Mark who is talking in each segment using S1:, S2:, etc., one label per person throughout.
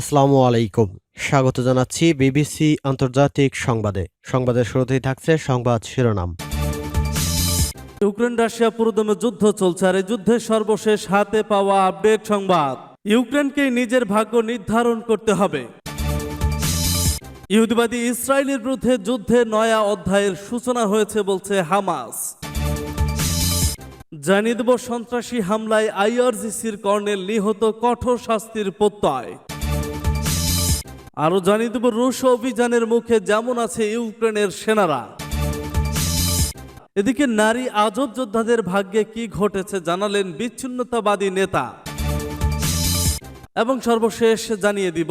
S1: আসসালামু আলাইকুম। স্বাগত জানাচ্ছি বিবিসি আন্তর্জাতিক সংবাদে। সংবাদের শুরুতেই থাকছে সংবাদ শিরোনাম।
S2: ইউক্রেন রাশিয়া পুরোদমে যুদ্ধ চলছে আর এই যুদ্ধের সর্বশেষ হাতে পাওয়া আপডেট সংবাদ। ইউক্রেনকে নিজের ভাগ্য নির্ধারণ করতে হবে। ইহুদিবাদী ইসরায়েলের বিরুদ্ধে যুদ্ধের নয়া অধ্যায়ের সূচনা হয়েছে বলছে হামাস। জানিয়ে দেব সন্ত্রাসী হামলায় আইআরজিসির কর্নেল নিহত কঠোর শাস্তির প্রত্যয়। আরও জানিয়ে দেব, রুশ অভিযানের মুখে যেমন আছে ইউক্রেনের সেনারা। এদিকে নারী আজব যোদ্ধাদের ভাগ্যে কি ঘটেছে জানালেন বিচ্ছিন্নতাবাদী নেতা। এবং সর্বশেষ জানিয়ে দিব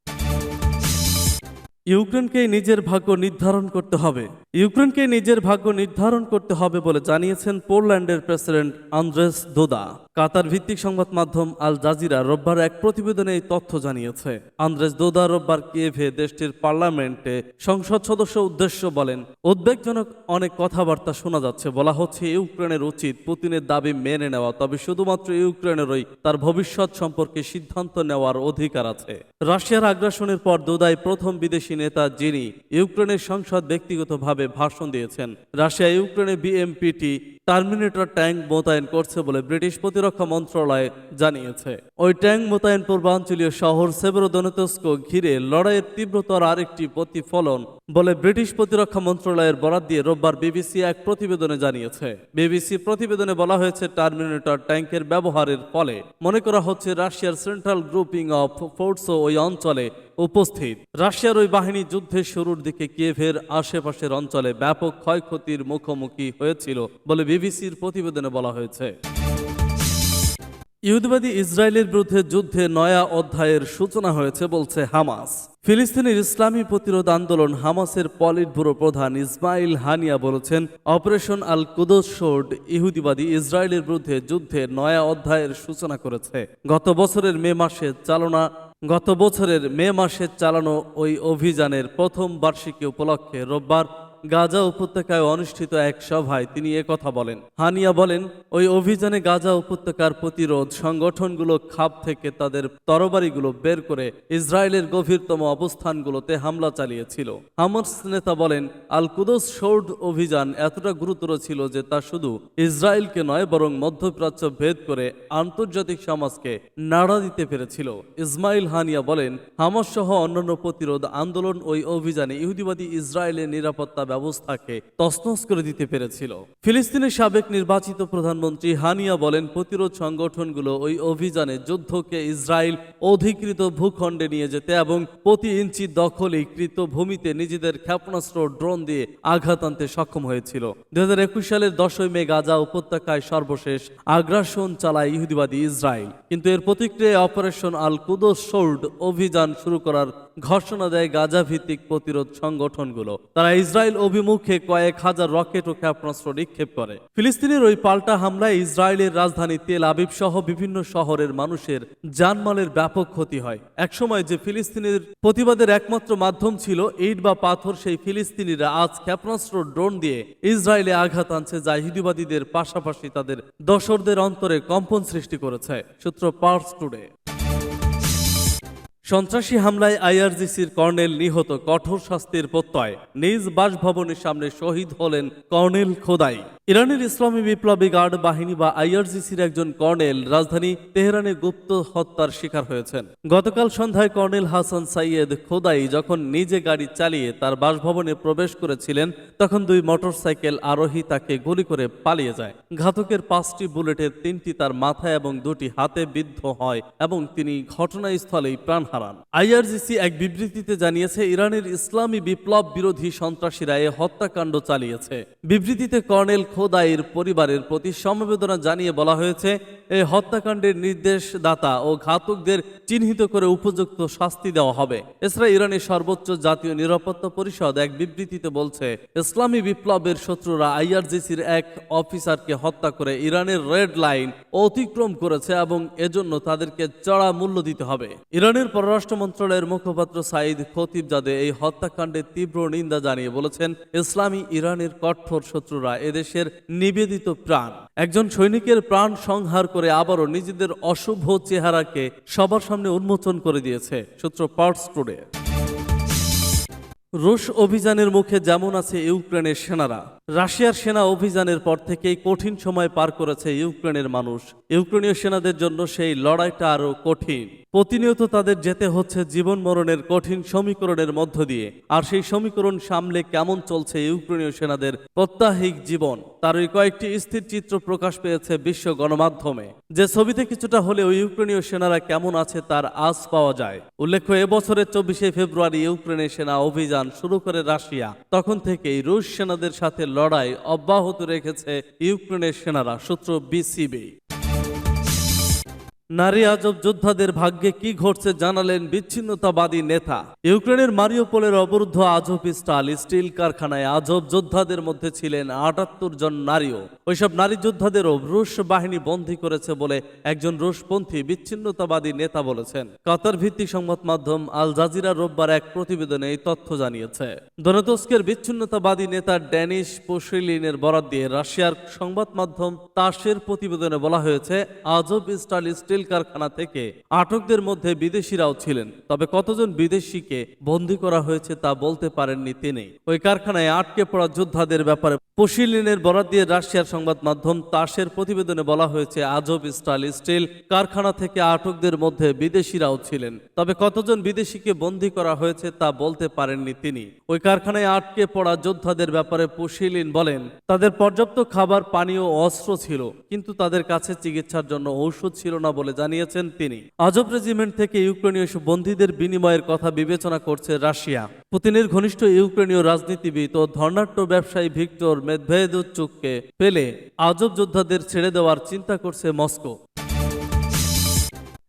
S2: ইউক্রেনকে নিজের ভাগ্য নির্ধারণ করতে হবে। ইউক্রেনকে নিজের ভাগ্য নির্ধারণ করতে হবে বলে জানিয়েছেন পোল্যান্ডের প্রেসিডেন্ট আন্দ্রেস দোদা। কাতার ভিত্তিক সংবাদ মাধ্যম আল জাজিরা রোববার এক প্রতিবেদনে এই তথ্য জানিয়েছে। আন্দ্রেস দোদা রোববার কিয়েভে দেশটির পার্লামেন্টে সংসদ সদস্য উদ্দেশ্য বলেন, উদ্বেগজনক অনেক কথাবার্তা শোনা যাচ্ছে, বলা হচ্ছে ইউক্রেনের উচিত পুতিনের দাবি মেনে নেওয়া, তবে শুধুমাত্র ইউক্রেনেরই তার ভবিষ্যৎ সম্পর্কে সিদ্ধান্ত নেওয়ার অধিকার আছে। রাশিয়ার আগ্রাসনের পর দোদাই প্রথম বিদেশি নেতা যিনি ইউক্রেনের সংসদ ব্যক্তিগতভাবে ভাষণ দিয়েছেন। রাশিয়া ইউক্রেনে বিএমপিটি টার্মিনেটর ট্যাঙ্ক মোতায়েন করছে বলে ব্রিটিশ প্রতিরক্ষা মন্ত্রণালয় জানিয়েছে। ওই ট্যাঙ্ক মোতায়েন পূর্বাঞ্চলীয় শহর সেবরোদনেতস্ক ঘিরে লড়াইয়ের তীব্রতার আরেকটি প্রতিফলন বলে ব্রিটিশ প্রতিরক্ষা মন্ত্রণালয়ের বরাদ দিয়ে রোববার বিবিসি এক প্রতিবেদনে জানিয়েছে। বিবিসি প্রতিবেদনে বলা হয়েছে, টার্মিনেটর ট্যাঙ্কের ব্যবহারের ফলে মনে করা হচ্ছে রাশিয়ার সেন্ট্রাল গ্রুপিং অফ ফোর্সও ওই অঞ্চলে উপস্থিত। রাশিয়ার ওই বাহিনী যুদ্ধের শুরুর দিকে কিয়েভের আশেপাশের অঞ্চলে ব্যাপক ক্ষয়ক্ষতির মুখোমুখি হয়েছিল বলে বিবিসির প্রতিবেদনে বলা হয়েছে। ইহুদিবাদী ইসরায়েলের বিরুদ্ধে যুদ্ধে নয়া অধ্যায়ের সূচনা হয়েছে, বলছে হামাস। ফিলিস্তিনের ইসলামী প্রতিরোধ আন্দোলন হামাসের পলিট ব্যুরো প্রধান ইসমাইল হানিয়া বলেছেন, অপারেশন আল কুদস শোর্ড ইহুদিবাদী ইসরায়েলের বিরুদ্ধে যুদ্ধে নয়া অধ্যায়ের সূচনা করেছে। গত বছরের মে মাসে চালনা, গত বছরের মে মাসে চালানো ওই অভিযানের প্রথম বার্ষিকী উপলক্ষে রোববার গাজা উপত্যকায় অনুষ্ঠিত এক সভায় তিনি কথা বলেন। হানিয়া বলেন, ওই অভিযানে গাজা উপত্যকার প্রতিরোধ সংগঠনগুলো খাপ থেকে তাদের তরবারিগুলো বের করে ইসরায়েলের গভীরতম অবস্থানগুলোতে হামলা চালিয়েছিল। হামাস নেতা বলেন, আল কুদস শোর্ড অভিযান এতটা গুরুতর ছিল যে তা শুধু ইসরায়েলকে নয়, বরং মধ্যপ্রাচ্য ভেদ করে আন্তর্জাতিক সমাজকে নাড়া দিতে পেরেছিল। ইসমাইল হানিয়া বলেন হামাস সহ অন্যান্য প্রতিরোধ আন্দোলন ওই অভিযানে ইহুদিবাদী ইসরায়েলের নিরাপত্তা ব্যবস্থাকে তছনছ করে দিতে পেরেছিল। ফিলিস্তিনের সাবেক নির্বাচিত প্রধানমন্ত্রী হানিয়া বলেন, প্রতিরোধ সংগঠনগুলো ওই অভিযানে যুদ্ধকে ইসরায়েল অধিকৃত ভূখণ্ডে নিয়ে যেতে এবং প্রতি ইঞ্চি দখলীকৃত ভূমিতে নিজেদের ক্ষেপণাস্ত্র ড্রোন দিয়ে আঘাত আনতে সক্ষম হয়েছিল। দুই হাজার একুশ সালের দশই মে গাজা উপত্যকায় সর্বশেষ আগ্রাসন চালায় ইহুদিবাদী ইসরায়েল। কিন্তু এর প্রতিক্রিয়ায় অপারেশন আল কুদস শোল্ড অভিযান শুরু করার ঘোষণা দেয় গাজা ভিত্তিক প্রতিরোধ সংগঠনগুলো। তারা ইসরায়েল অভিমুখে কয়েক হাজার রকেট ও ক্ষেপণাস্ত্র নিক্ষেপ করে। ফিলিস্তিনের ওই পাল্টা হামলায় ইসরায়েলের রাজধানী তেল আবিব সহ বিভিন্ন শহরের মানুষের জানমালের ব্যাপক ক্ষতি হয়। একসময় যে ফিলিস্তিনের প্রতিবাদের একমাত্র মাধ্যম ছিল ইট বা পাথর, সেই ফিলিস্তিনিরা আজ ক্ষেপণাস্ত্র, ড্রোন দিয়ে ইসরায়েলে আঘাত আনছে, যা ইহুদিবাদীদের পাশাপাশি তাদের দশরদের অন্তরে কম্পন সৃষ্টি করেছে। সূত্র পার্স টুডে। সন্ত্রাসী হামলায় আইআরজিসির কর্নেল নিহত কঠোর শাস্তির প্রত্যয়। নিজ বাসভবনের সামনে শহীদ হলেন কর্নেল খোদাই। ইরানের ইসলামী বিপ্লবী গার্ড বাহিনী বা আইআরজিসির একজন কর্নেল রাজধানী তেহরানে গুপ্ত হত্যার শিকার হয়েছেন। গতকাল সন্ধ্যায় কর্নেল হাসান সাইয়েদ খোদাই যখন নিজে গাড়ি চালিয়ে তার বাসভবনে প্রবেশ করেছিলেন, তখন দুই মোটরসাইকেল আরোহী তাকে গুলি করে পালিয়ে যায়। ঘাতকের পাঁচটি বুলেটের তিনটি তার মাথায় এবং দুটি হাতে বিদ্ধ হয় এবং তিনি ঘটনাস্থলেই প্রাণ হারান। হারান। আইআরজিসি এক বিবৃতিতে জানিয়েছে, ইরানের ইসলামী বিপ্লব বিরোধী সন্ত্রাসীরা এ হত্যাকাণ্ড চালিয়েছে। বিবৃতিতে কর্নেল খোদাইর পরিবারের প্রতি সমবেদনা জানিয়ে বলা হয়েছে এই হত্যাকাণ্ডের নির্দেশদাতা ও ঘাতকদের চিহ্নিত করে উপযুক্ত শাস্তি দেওয়া হবে। এছাড়া ইরানের সর্বোচ্চ জাতীয় নিরাপত্তা পরিষদ এক বিবৃতিতে বলছে, ইসলামী বিপ্লবের শত্রুরা আইআরজিসির এক অফিসারকে হত্যা করে ইরানের রেড লাইন অতিক্রম করেছে এবং এজন্য তাদেরকে চড়া মূল্য দিতে হবে। ইরানের পররাষ্ট্র মন্ত্রণালয়ের মুখপাত্র সাইদ খতিবজাদে এই হত্যাকাণ্ডের তীব্র নিন্দা জানিয়ে বলেছেন, ইসলামী ইরানের কঠোর শত্রুরা এদেশের নিবেদিত প্রাণ। একজন সৈনিকের প্রাণ সংহার করে আবারও নিজেদের অশুভ চেহারাকে সবার সামনে উন্মোচন করে দিয়েছে, সূত্র পার্টস টুডে। রুশ অভিযানের মুখে যেমন আছে ইউক্রেনের সেনারা রাশিয়ার সেনা অভিযানের পর থেকেই কঠিন সময় পার করেছে ইউক্রেনের মানুষ। ইউক্রেনীয় সেনাদের জন্য সেই লড়াইটা আরও কঠিন। প্রতিনিয়ত তাদের যেতে হচ্ছে জীবন মরণের কঠিন সমীকরণের মধ্য দিয়ে। আর সেই সমীকরণ সামলে কেমন চলছে ইউক্রেনীয় সেনাদের প্রত্যাহিক জীবন তারই কয়েকটি স্থির চিত্র প্রকাশ পেয়েছে বিশ্ব গণমাধ্যমে। যে ছবিতে কিছুটা হলেও ইউক্রেনীয় সেনারা কেমন আছে তার আজ পাওয়া যায়। উল্লেখ্য এবছরের চব্বিশে ফেব্রুয়ারি ইউক্রেনের সেনা অভিযান শুরু করে রাশিয়া। তখন থেকেই রুশ সেনাদের সাথে লড়াই অব্যাহত রেখেছে ইউক্রেনের সেনারা সূত্র বিসিবি। নারী আজব যোদ্ধাদের ভাগ্যে কি ঘটছে জানালেন বিচ্ছিন্নতাবাদী নেতা। ইউক্রেনের মারিওপোলের অবরুদ্ধ আজব স্টাল, স্টিল কারখানায় আজব যোদ্ধাদের মধ্যে ছিলেন আটাত্তর জন নারীও। ওইসব নারী যোদ্ধাদেরও রুশ বাহিনী বন্দী করেছে বলে একজন রুশপন্থী বিচ্ছিন্নতাবাদী নেতা বলেছেন। কাতার ভিত্তিক সংবাদ মাধ্যম আল জাজিরা রোববার এক প্রতিবেদনে এই তথ্য জানিয়েছে। দনতস্কের বিচ্ছিন্নতাবাদী নেতা ড্যানিশ পোশিলিনের বরাদ দিয়ে রাশিয়ার সংবাদ মাধ্যম তাসের প্রতিবেদনে বলা হয়েছে, আজব স্টাইল স্টিল কারখানা থেকে আটকদের মধ্যে বিদেশিরাও ছিলেন, তবে কতজন বিদেশিকে বন্দী করা হয়েছে তা বলতে পারেননি তিনি। ওই কারখানায় আটকে পড়া যোদ্ধাদের ব্যাপারে পোশিলিনের বরাদ দিয়ে রাশিয়ার সংবাদ মাধ্যম তাসের প্রতিবেদনে বলা হয়েছে, আজব স্টাইল স্টিল কারখানা থেকে আটকদের মধ্যে বিদেশিরাও ছিলেন, তবে কতজন বিদেশিকে বন্দী করা হয়েছে তা বলতে পারেননি তিনি। ওই কারখানায় আটকে পড়া যোদ্ধাদের ব্যাপারে পুশিলিন বলেন, তাদের পর্যাপ্ত খাবার পানি ও অস্ত্র ছিল, কিন্তু তাদের কাছে চিকিৎসার জন্য ঔষধ ছিল না বলে জানিয়েছেন তিনি। আজব রেজিমেন্ট থেকে ইউক্রেনীয় বন্দীদের বিনিময়ের কথা বিবেচনা করছে রাশিয়া। পুতিনের ঘনিষ্ঠ ইউক্রেনীয় রাজনীতিবিদ ও ধর্নাট্য ব্যবসায়ী ভিক্টর মেদভেদুচুককে পেলে আজব যোদ্ধাদের ছেড়ে দেওয়ার চিন্তা করছে মস্কো।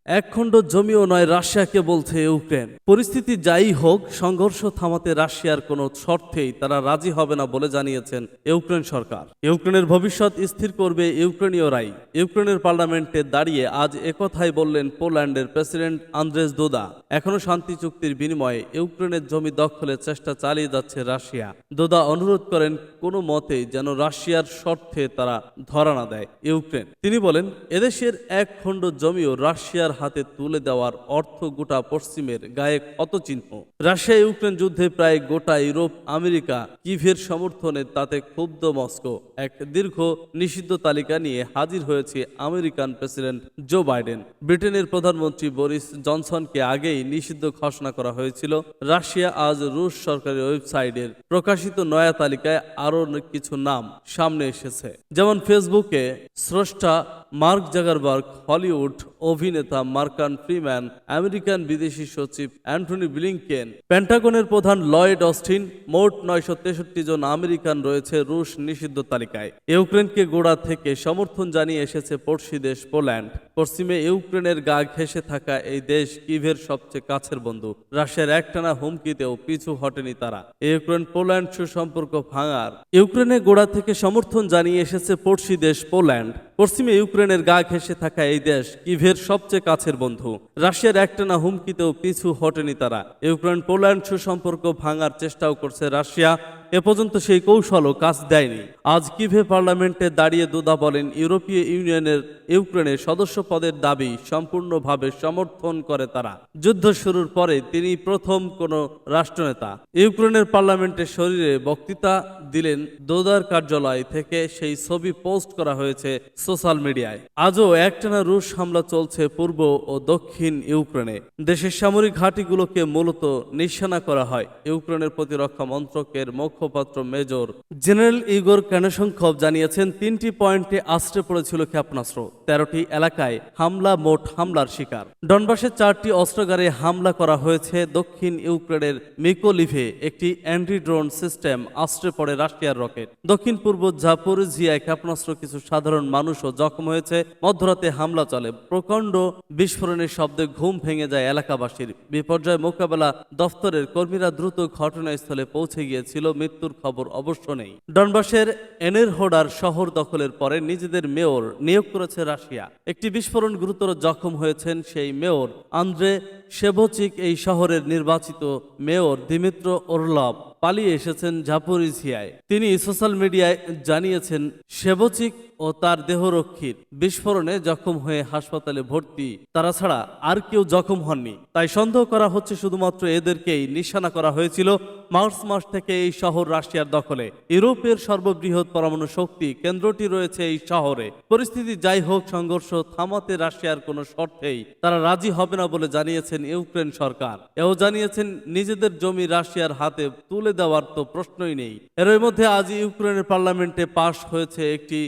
S2: এক খণ্ড জমিও নয় রাশিয়াকে বলছে ইউক্রেন। পরিস্থিতি যাই হোক, সংঘর্ষ থামাতে রাশিয়ার কোনো শর্তেই তারা রাজি হবে না বলে জানিয়েছেন ইউক্রেন সরকার। ইউক্রেনের ভবিষ্যৎ স্থির করবে ইউক্রেনীয়রাই। ইউক্রেনের পার্লামেন্টে দাঁড়িয়ে আজ একথাই বললেন পোল্যান্ডের প্রেসিডেন্ট আন্দ্রেস দোদা এখনও শান্তি চুক্তির বিনিময়ে ইউক্রেনের জমি দখলের চেষ্টা চালিয়ে যাচ্ছে রাশিয়া। দোদা অনুরোধ করেন, কোনো মতেই যেন রাশিয়ার শর্তে তারা ধরা না দেয় ইউক্রেন। তিনি বলেন, এদেশের এক খণ্ড জমিও রাশিয়ার হাতে তুলে দেওয়ার অর্থ গোটা পশ্চিমের গায়ে ক্ষত চিহ্ন? রাশিয়া ইউক্রেন যুদ্ধে প্রায় গোটা ইউরোপ, আমেরিকা কিভের সমর্থনে তাতে ক্ষুব্ধ মস্কো। এক দীর্ঘ নিষিদ্ধ তালিকা নিয়ে হাজির হয়েছে আমেরিকান প্রেসিডেন্ট জো বাইডেন। ব্রিটেনের প্রধানমন্ত্রী বরিস জনসনকে আগেই নিষিদ্ধ ঘোষণা করা হয়েছিল। রাশিয়া আজ রুশ সরকারি ওয়েবসাইটের প্রকাশিত নয়া তালিকায় আরও কিছু নাম সামনে এসেছে। যেমন ফেসবুকে, স্রষ্টা মার্ক জাগারবার্গ, হলিউড অভিনেতা, মার্কান ফ্রিম্যান, আমেরিকান বিদেশি সচিব অ্যান্টনি ব্লিংকেন, পেন্টাগনের প্রধান লয়েড অস্টিন, মোট নয়শো তেষট্টি জন আমেরিকান রয়েছে রুশ নিষিদ্ধ তালিকায়। ইউক্রেনকে গোড়া থেকে সমর্থন জানিয়ে এসেছে পড়শি দেশ পোল্যান্ড। পশ্চিমে ইউক্রেনের গা ঘেঁষে থাকা এই দেশ কিভের সবচেয়ে কাছের বন্ধু। রাশিয়ার একটানা হুমকিতেও পিছু হটেনি তারা। ইউক্রেন পোল্যান্ড সুসম্পর্ক ভাঙার। ইউক্রেনে গোড়া থেকে সমর্থন জানিয়ে এসেছে পড়শি দেশ পোল্যান্ড। পশ্চিমে ইউক্রেনের গা ঘেঁষে থাকা এই দেশ কিভের সবচেয়ে কাছের বন্ধু। রাশিয়ার একটানা হুমকিতেও পিছু হটেনি তারা। ইউক্রেন পোল্যান্ড সুসম্পর্ক ভাঙার চেষ্টাও করছে রাশিয়া। এ পর্যন্ত সেই কৌশলও কাজ দেয়নি। আজ কিভে পার্লামেন্টে দাঁড়িয়ে দুদা বলেন, ইউরোপীয় ইউনিয়নের ইউক্রেনের সদস্য পদের দাবি সম্পূর্ণভাবে সমর্থন করে তারা। যুদ্ধ শুরুর পরে তিনি প্রথম কোন রাষ্ট্রনেতা। ইউক্রেনের পার্লামেন্টের শরীরে বক্তৃতা দিলেন দোদার কার্যালয় থেকে সেই ছবি পোস্ট করা হয়েছে সোশ্যাল মিডিয়ায়। আজও একটানা রুশ হামলা চলছে পূর্ব ও দক্ষিণ ইউক্রেনে। দেশের সামরিক ঘাঁটিগুলোকে মূলত নিশানা করা হয়। ইউক্রেনের প্রতিরক্ষা মন্ত্রকের মুখ্য মুখপাত্র মেজর জেনারেল ইগোর কানেশঙ্কভ জানিয়েছেন, তিনটি পয়েন্টে আশ্রে পড়েছিল ক্ষেপণাস্ত্র। তেরোটি এলাকায় হামলা, মোট হামলার শিকার। ডনবাসে চারটি অস্ত্রাগারে হামলা করা হয়েছে। দক্ষিণ ইউক্রেনের মিকোলিভে একটি অ্যান্টি ড্রোন সিস্টেম আশ্রে পড়ে রাশিয়ার রকেট। দক্ষিণ পূর্ব জাপোরিজিয়ায় ক্ষেপণাস্ত্র কিছু সাধারণ মানুষও জখম হয়েছে। মধ্যরাতে হামলা চলে। প্রকাণ্ড বিস্ফোরণের শব্দে ঘুম ভেঙে যায় এলাকাবাসীর। বিপর্যয় মোকাবেলা দফতরের কর্মীরা দ্রুত ঘটনাস্থলে পৌঁছে গিয়েছিল। মৃত্যুর খবর অবশ্য নেই। ডনবাসের এনেরহোডার শহর দখলের পরে নিজেদের মেয়র নিয়োগ করেছে রাশিয়া। একটি বিস্ফোরণ গুরুতর জখম হয়েছেন সেই মেয়র আন্দ্রে সেভোচিক এই শহরের নির্বাচিত মেয়র দিমিত্র ওরলভ। পালিয়ে এসেছেন ঝাপুরিসিয়ায় তিনি সোশ্যাল মিডিয়ায় জানিয়েছেন সেবচিক ও তার দেহরক্ষীর। বিস্ফোরণে জখম হয়ে হাসপাতালে ভর্তি। তারা ছাড়া আর কেউ জখম হননি। তাই সন্দেহ করা হচ্ছে শুধুমাত্র এদেরকেই। নিশানা করা হয়েছিল মার্চ মাস থেকে এই শহর রাশিয়ার দখলে। ইউরোপের সর্ববৃহৎ পরমাণু শক্তি কেন্দ্রটি রয়েছে এই শহরে। পরিস্থিতি যাই হোক, সংঘর্ষ থামাতে রাশিয়ার কোনো শর্তেই তারা রাজি হবে না বলে জানিয়েছেন ইউক্রেন সরকার। এও জানিয়েছেন, নিজেদের জমি রাশিয়ার হাতে তুলে দেওয়ার তো প্রশ্নই নেই। এর মধ্যে আজ ইউক্রেনের পার্লামেন্টে পাশ হয়েছে একটি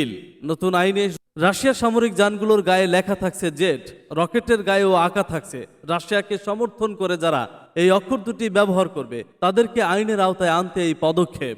S2: বিল নতুন আইনে রাশিয়ার সামরিক যানগুলোর গায়ে লেখা থাকছে জেট, রকেটের গায়েও আঁকা থাকছে। রাশিয়াকে সমর্থন করে যারা এই অক্ষর দুটি ব্যবহার করবে, তাদেরকে আইনের আওতায় আনতে এই পদক্ষেপ।